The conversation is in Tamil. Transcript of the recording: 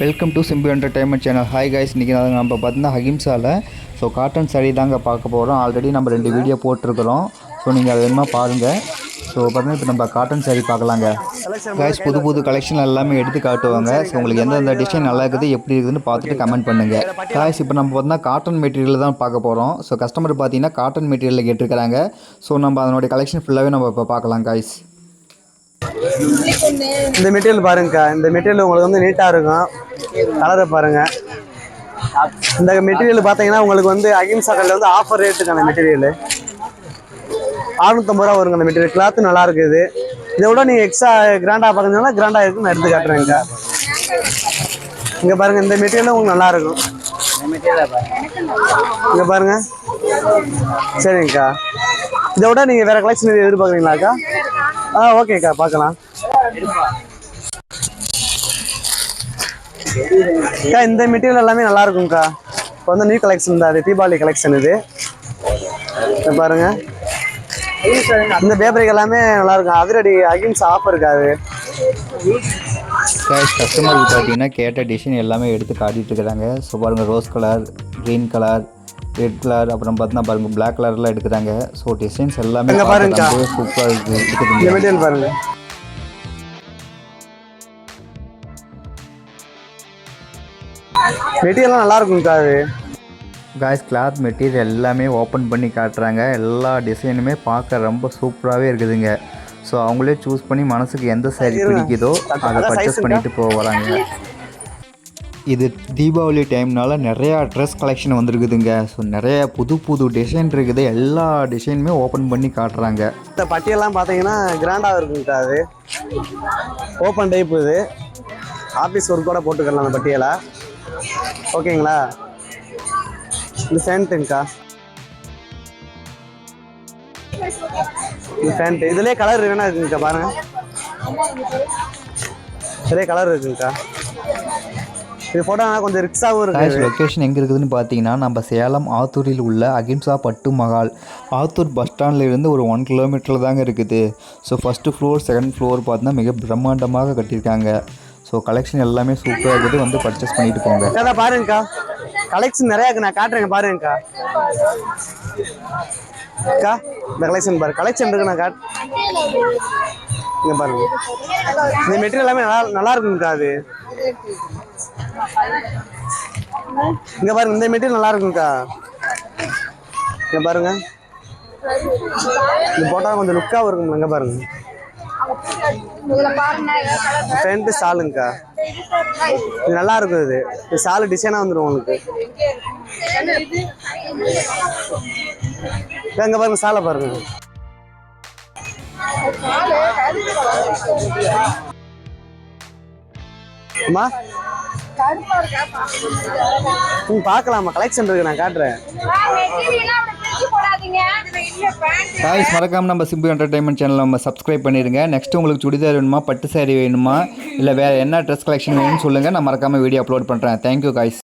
Welcome to Simbu entertainment channel hi guys இன்றைக்கி நம்ம பார்த்தீங்கன்னா ஹகிம்சாவில் ஸோ காட்டன் saree தாங்க பார்க்க போகிறோம் ஆல்ரெடி நம்ம ரெண்டு வீடியோ போட்டிருக்கிறோம். ஸோ நீங்கள் அதை வேணுமா பாருங்கள் ஸோ பார்த்தீங்கன்னா இப்போ நம்ம காட்டன் saree பார்க்கலாங்க. கைஸ் புது புது கலெக்ஷன் எல்லாமே எடுத்து காட்டுவாங்க. ஸோ உங்களுக்கு எந்தெந்த டிசைன் நல்லா இருக்குது எப்படி இருக்குதுன்னு பார்த்துட்டு கமெண்ட் பண்ணுங்கள் கைஸ் இப்போ நம்ம பார்த்தீங்கன்னா காட்டன் மெட்டீரியல் தான் பார்க்க போகிறோம் ஸோ கஸ்டமர் பார்த்தீங்கன்னா காட்டன் மெட்டீரியலில் கேட்டிருக்கிறாங்க. ஸோ நம்ம அதனுடைய கலெக்ஷன் ஃபுல்லாகவே நம்ம இப்போ பார்க்கலாம் கைஸ் இந்த மெட்டீரியல் பாருங்கக்கா. இந்த மெட்டீரியல் உங்களுக்கு வந்து நீட்டாக இருக்கும். கலரை பாருங்க. இந்த மெட்டீரியல் பார்த்தீங்கன்னா உங்களுக்கு வந்து அகிம்சா கடையில் வந்து ஆஃபர் ரேட்டுக்கான மெட்டீரியல் அறுநூத்தம்பது ரூபா வருங்க அந்த மெட்டீரியல் கிளாத்து நல்லா இருக்குது. இதை விட நீங்கள் எக்ஸ்ட்ரா கிராண்டாக பார்க்கணும்னா கிராண்டாக இருக்குன்னு நான் எடுத்து காட்டுறேன் இங்கே. பாருங்க இந்த மெட்டீரியலும் உங்களுக்கு நல்லா இருக்கும். இங்கே பாருங்க. சரிங்கக்கா. இதை விட நீங்கள் வேறு கலெக்ஷன் எதிர்பார்க்குறீங்களாக்கா? ஆ ஓகேக்கா பார்க்கலாம். அக்கா இந்த மெட்டீரியல் எல்லாமே நல்லா இருக்கும்க்கா இப்போ வந்து நியூ கலெக்ஷன் தான் அது தீபாவளி கலெக்ஷன் இது. பாருங்க. இந்த பேப்பரிக்கு எல்லாமே நல்லா இருக்கும் அதிரடி அகிம்சா ஆஃபர் இருக்காது கைஸ் கஸ்டமருக்கு பார்த்தீங்கன்னா கேட்ட டிசைன் எல்லாமே எடுத்து காட்டிட்டு இருக்கிறாங்க ஸோ பாருங்கள் rose colour green colour red colour அப்புறம் பார்த்தீங்கன்னா பாருங்கள் பிளாக் கலர்லாம் எடுக்கிறாங்க. ஸோ டிசைன்ஸ் எல்லாமே பாருங்கக்கா. சூப்பராக இருக்குது இந்த மெட்டீரியல்லாம் நல்லா இருக்கும்க்கா அது. காய்ஸ் கிளாத் மெட்டீரியல் எல்லாமே ஓப்பன் பண்ணி காட்டுறாங்க. எல்லா டிசைனுமே பார்க்க ரொம்ப சூப்பராகவே இருக்குதுங்க. ஸோ அவங்களே சூஸ் பண்ணி மனசுக்கு எந்த இருங்க. பிடிக்குதோ அதை பர்ச்சேஸ் பண்ணிட்டு போக வராங்க இது தீபாவளி டைம்னால நிறையா ட்ரெஸ் கலெக்ஷன் வந்திருக்குதுங்க. ஸோ நிறைய புது புது டிசைன் இருக்குது. எல்லா டிசைனுமே ஓப்பன் பண்ணி காட்டுறாங்க. இந்த பட்டியெல்லாம் பார்த்தீங்கன்னா கிராண்டாக இருக்குங்கக்கா அது. ஓப்பன் டைப் இது. ஆஃபீஸ் ஒர்க் கூட போட்டுக்கலாம் அந்த பட்டியலை. ஓகேங்களா? இது ஃபேண்ட்டுங்கக்கா இது ஃபேண்ட் இதுலேயே கலர் வேணா இருக்குங்கக்கா பாருங்க. இதுலேயே கலர் இருக்குங்கக்கா. இது ஃபோட்டோ கொஞ்சம் ரிக்ஸாகவும் காய்ஸ் இருக்குது லொக்கேஷன் எங்கே இருக்குதுன்னு பார்த்தீங்கன்னா நம்ம சேலம் ஆத்தூரில் உள்ள அகிம்சா பட்டு மஹால். ஆத்தூர் பஸ் ஸ்டாண்ட்லேருந்து ஒரு ஒன் கிலோமீட்டரில் தாங்க இருக்குது. So first floor second floor பார்த்தீங்கன்னா மிக பிரம்மாண்டமாக கட்டியிருக்காங்க. ஸோ கலெக்ஷன் எல்லாமே சூப்பராக இருக்குது. வந்து பர்ச்சேஸ் பண்ணிட்டு போங்க. அதான் பாருங்கக்கா. கலெக்ஷன் நிறையா இருக்கு நான் காட்டுறேங்க பாருங்கக்கா. அக்கா இந்த கலெக்ஷன் பாரு. கலெக்ஷன் இருக்கு நான் காட் இங்கே பாருங்க. இந்த மெட்டீரியல் எல்லாமே நல்லா நல்லா இருக்குங்கக்கா அது. இங்க பாருங்க இந்த மெட்டீரியல் நல்லா இருக்குங்கக்கா. இங்க பாருங்க. இது போட்டால் கொஞ்சம் லுக்காகவும் இருக்குங்க இங்கே பாருங்க. ஃப்ரண்ட் ஷாலுங்கக்கா இது நல்லா இருக்கும் இது இது ஷாலு டிசைனாக வந்துடும் உங்களுக்கு. இதோ பாருங்க சாலை பாருங்க. அம்மா? ம் பார்க்கலாமா கலெக்ஷன் இருக்கு நான் காட்டுறேன். காய்ஸ் மறக்காம நம்ம சிம்பு என்டர்டைன்மெண்ட் சேனல் நம்ம சப்ஸ்கிரைப் பண்ணிடுங்க நெக்ஸ்ட் உங்களுக்கு சுடிதார் வேணுமா பட்டு சாரி வேணுமா இல்லை வேறு என்ன ட்ரெஸ் கலெக்ஷன் வேணும்னு சொல்லுங்கள் நான் மறக்காமல் வீடியோ அப்லோட் பண்ணுறேன் தேங்க்யூ காய்ஸ்